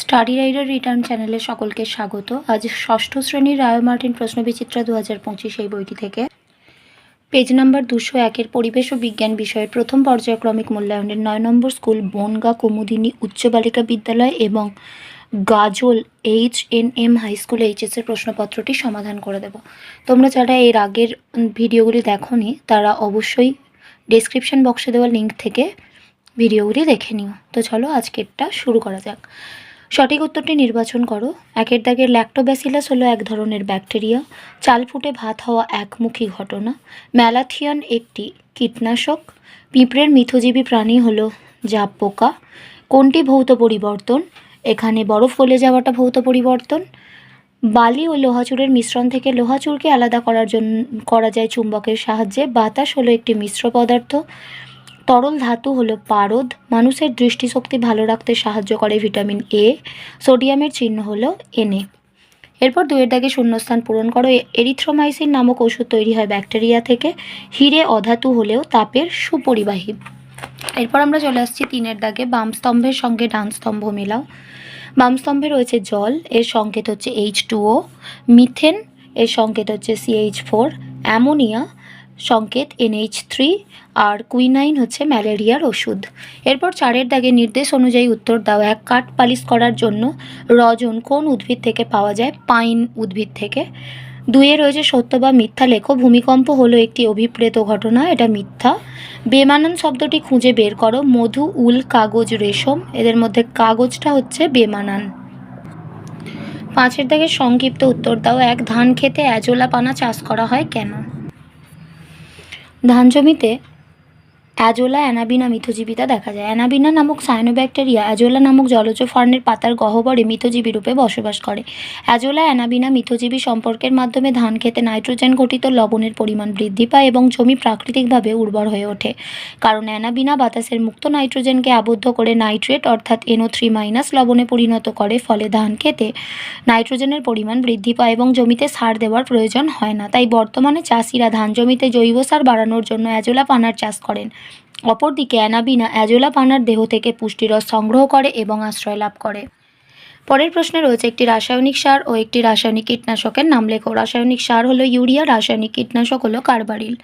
Study rider return চ্যানেলে সকলকে স্বাগত। আজ ষষ্ঠ শ্রেণির রায় মার্টিন প্রশ্নবিচিত্রা দু হাজার পঁচিশ এই বইটি থেকে। পেজ নাম্বার দুশো একের পরিবেশ ও বিজ্ঞান বিষয়ের প্রথম পর্যায়ক্রমিক মূল্যায়নের নয় নম্বর স্কুল বনগা কুমুদিনী উচ্চ বালিকা বিদ্যালয় এবং Gajol H N M high school এইচএসের প্রশ্নপত্রটি সমাধান করে দেব। তোমরা যারা এর আগের ভিডিওগুলি দেখোনি, তারা অবশ্যই ডেসক্রিপশন বক্সে দেওয়া লিঙ্ক থেকে ভিডিওগুলি দেখে নিও। তো চলো আজকেরটা শুরু করা যাক। সঠিক উত্তরটি নির্বাচন করো। একের দাগের ল্যাক্টোব্যাসিলাস হলো এক ধরনের ব্যাকটেরিয়া চাল ফুটে ভাত হওয়া একমুখী ঘটনা। ম্যালাথিয়ান একটি কীটনাশক। পিঁপড়ের মিথজীবী প্রাণী হলো জাপ পোকা কোনটি ভৌত পরিবর্তন? এখানে বরফ গলে যাওয়াটা ভৌত পরিবর্তন। বালি ও লোহাচুরের মিশ্রণ থেকে লোহাচুরকে আলাদা করার জন্য, করা যায় চুম্বকের সাহায্যে। বাতাস হলো একটি মিশ্র পদার্থ। তরল ধাতু হলো পারদ। মানুষের দৃষ্টিশক্তি ভালো রাখতে সাহায্য করে ভিটামিন এ। সোডিয়ামের চিহ্ন হলো এনএ এরপর দুয়ের দাগে শূন্যস্থান পূরণ করো। এরিথ্রোমাইসিন নামক ওষুধ তৈরি হয় ব্যাকটেরিয়া থেকে। হিরে অধাতু হলেও তাপের সুপরিবাহী। এরপর আমরা চলে আসছি তিনের দাগে। বাম স্তম্ভের সঙ্গে ডান স্তম্ভ মেলাও। বাম স্তম্ভে রয়েছে জল, এর সংকেত হচ্ছে এইচ টুও মিথেন, এর সংকেত হচ্ছে সিএইচ ফোর অ্যামোনিয়া, সংকেত এনএইচ থ্রি আর কুইনাইন হচ্ছে ম্যালেরিয়ার ওষুধ। এরপর চারের দাগে নির্দেশ অনুযায়ী উত্তর দাও, এক কাঠ পালিশ করার জন্য রজন কোন উদ্ভিদ থেকে পাওয়া যায়? পাইন উদ্ভিদ থেকে। দুয়ে রয়েছে সত্য বা মিথ্যা লেখো। ভূমিকম্প হলো একটি অভিপ্রেত ঘটনা, এটা মিথ্যা। বেমানান শব্দটি খুঁজে বের করো। মধু, উল, কাগজ, রেশম, এদের মধ্যে কাগজটা হচ্ছে বেমানান। পাঁচের দাগে সংক্ষিপ্ত উত্তর দাও। এক ধান খেতে অ্যাজোলা পানা চাষ করা হয় কেন? ধান জমিতে অ্যাজোলা অ্যানাবিনা মিথজীবিতা দেখা যায়। অ্যানাবিনা নামক সায়ানোব্যাকটেরিয়া অ্যাজোলা নামক জলজ ফার্নের পাতার গহ্বরে মিথজীবী রূপে বসবাস করে। অ্যাজোলা অ্যানাবিনা মিথজীবী সম্পর্কের মাধ্যমে ধান খেতে নাইট্রোজেন ঘটিত লবণের পরিমাণ বৃদ্ধি পায় এবং জমি প্রাকৃতিকভাবে উর্বর হয়ে ওঠে। কারণ অ্যানাবিনা বাতাসের মুক্ত নাইট্রোজেনকে আবদ্ধ করে নাইট্রেট, অর্থাৎ এনও থ্রি মাইনাস লবণে পরিণত করে, ফলে ধান খেতে নাইট্রোজেনের পরিমাণ বৃদ্ধি পায় এবং জমিতে সার দেওয়ার প্রয়োজন হয় না। তাই বর্তমানে চাষিরা ধান জমিতে জৈব সার বাড়ানোর জন্য অ্যাজোলা পানার চাষ করেন। অপরদিকে অ্যানাবিনা অ্যাজোলা পানার দেহ থেকে পুষ্টিরস সংগ্রহ করে এবং আশ্রয় লাভ করে। পরের প্রশ্নে রয়েছে একটি রাসায়নিক সার ও একটি রাসায়নিক কীটনাশকের নাম লেখো। রাসায়নিক সার হলো ইউরিয়া, রাসায়নিক কীটনাশক হলো কার্বারিল।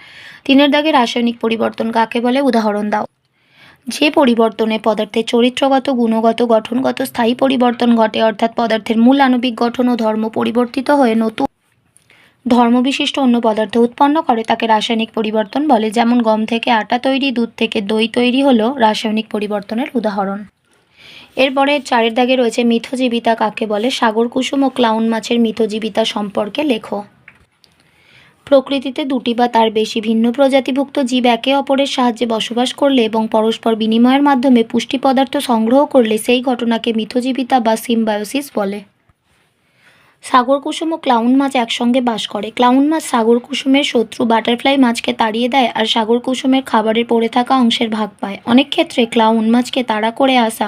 তিনের দাগে রাসায়নিক পরিবর্তন কাকে বলে? উদাহরণ দাও। যে পরিবর্তনে পদার্থের চরিত্রগত, গুণগত, গঠনগত, স্থায়ী পরিবর্তন ঘটে, অর্থাৎ পদার্থের মূল আণবিক গঠন ও ধর্ম পরিবর্তিত হয়ে নতুন ধর্মবিশিষ্ট অন্য পদার্থ উৎপন্ন করে, তাকে রাসায়নিক পরিবর্তন বলে, যেমন গম থেকে আটা তৈরি, দুধ থেকে দই তৈরি হলো রাসায়নিক পরিবর্তনের উদাহরণ। এরপরে চারের দাগে রয়েছে মিথজীবিতা কাকে বলে? সাগর কুসুম ও ক্লাউন মাছের মিথজীবিতা সম্পর্কে লেখো। প্রকৃতিতে দুটি বা তার বেশি ভিন্ন প্রজাতিভুক্ত জীব একে অপরের সাহায্যে বসবাস করলে এবং পরস্পর বিনিময়ের মাধ্যমে পুষ্টি পদার্থ সংগ্রহ করলে সেই ঘটনাকে মিথজীবিতা বা সিম্বায়োসিস বলে। সাগর কুসুম ও ক্লাউন মাছ একসঙ্গে বাস করে। ক্লাউন মাছ সাগর কুসুমের শত্রু বাটারফ্লাই মাছকে তাড়িয়ে দেয় আর সাগর কুসুমের খাবারের পড়ে থাকা অংশের ভাগ পায়। অনেক ক্ষেত্রে ক্লাউন মাছকে তাড়া করে আসা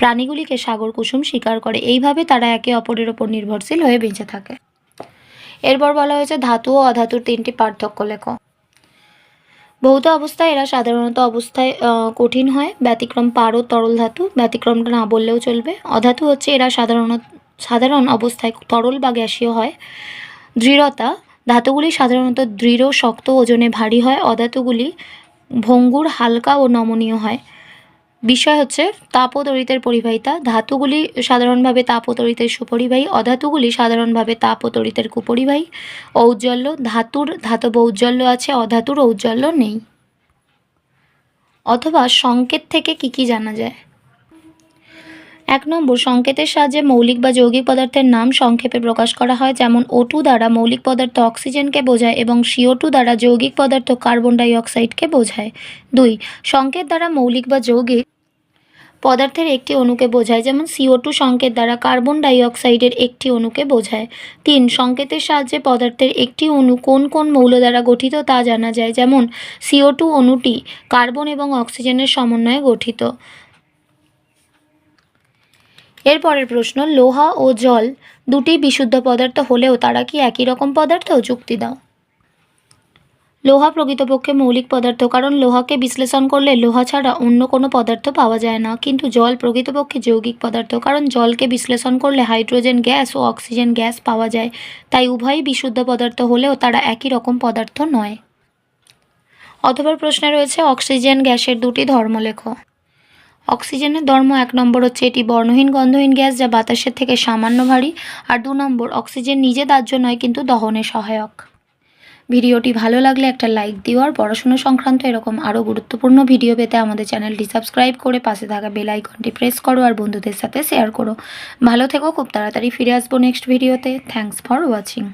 প্রাণীগুলিকে সাগর কুসুম শিকার করে। এইভাবে তারা একে অপরের ওপর নির্ভরশীল হয়ে বেঁচে থাকে। এরপর বলা হয়েছে, ধাতু ও অধাতুর তিনটি পার্থক্য লেখো। ভৌত অবস্থায় এরা সাধারণত অবস্থায় কঠিন হয়। ব্যতিক্রম পার তরল ধাতু। ব্যতিক্রমটা না বললেও চলবে। অধাতু হচ্ছে এরা সাধারণত সাধারণ অবস্থায় তরল বা গ্যাসীয় হয়। দৃঢ়তা, ধাতুগুলি সাধারণত দৃঢ়, শক্ত, ওজনে ভারী হয়। অধাতুগুলি ভঙ্গুর, হালকা ও নমনীয় হয়। বিষয় হচ্ছে তাপতরিতের পরিবাহিতা। ধাতুগুলি সাধারণভাবে তাপতরিতের সুপরিবাহী। অধাতুগুলি সাধারণভাবে তাপ ও তড়িতের কুপরিবাহী। ঔজ্জ্বল্য, ধাতুর, ধাতব ঔজ্জ্বল্য আছে, অধাতুর ঔজ্জ্বল্য নেই। অথবা সংকেত থেকে কি কি জানা যায়? এক নম্বর, সংকেতের সাহায্যে মৌলিক বা যৌগিক পদার্থের নাম সংক্ষেপে প্রকাশ করা হয়, যেমন ওটু দ্বারা মৌলিক পদার্থ অক্সিজেনকে বোঝায় এবং সিও টু দ্বারা যৌগিক পদার্থ কার্বন ডাইঅক্সাইডকে বোঝায়। দুই, সংকেত দ্বারা মৌলিক বা যৌগিক পদার্থের একটি অণুকে বোঝায়, যেমন সিও টু সংকেত দ্বারা কার্বন ডাইঅক্সাইডের একটি অণুকে বোঝায়। তিন, সংকেতের সাহায্যে পদার্থের একটি অণু কোন কোন মৌল দ্বারা গঠিত তা জানা যায়, যেমন সিও টু অণুটি কার্বন এবং অক্সিজেনের সমন্বয়ে গঠিত। এরপরের প্রশ্ন, লোহা ও জল দুটি বিশুদ্ধ পদার্থ হলেও তারা কি একই রকম পদার্থ? যুক্তি দাও। লোহা প্রকৃতপক্ষে মৌলিক পদার্থ, কারণ লোহাকে বিশ্লেষণ করলে লোহা ছাড়া অন্য কোনো পদার্থ পাওয়া যায় না। কিন্তু জল প্রকৃতপক্ষে যৌগিক পদার্থ, কারণ জলকে বিশ্লেষণ করলে হাইড্রোজেন গ্যাস ও অক্সিজেন গ্যাস পাওয়া যায়। তাই উভয়ই বিশুদ্ধ পদার্থ হলেও তারা একই রকম পদার্থ নয়। অথবা প্রশ্নে রয়েছে, অক্সিজেন গ্যাসের দুটি ধর্ম লেখো অক্সিজেনের ধর্ম এক নম্বর হচ্ছে এটি বর্ণহীন, গন্ধহীন গ্যাস যা বাতাসের থেকে সামান্য ভারী। আর দু নম্বর, অক্সিজেন নিজে দাহ্য নয়, কিন্তু দহনে সহায়ক। ভিডিওটি ভালো লাগলে একটা লাইক দিও আর পড়াশুনো সংক্রান্ত এরকম আরও গুরুত্বপূর্ণ ভিডিও পেতে আমাদের চ্যানেলটি সাবস্ক্রাইব করে পাশে থাকা বেল আইকনটি প্রেস করো আর বন্ধুদের সাথে শেয়ার করো। ভালো থেকো, খুব তাড়াতাড়ি ফিরে আসব নেক্সট ভিডিওতে। Thanks for watching.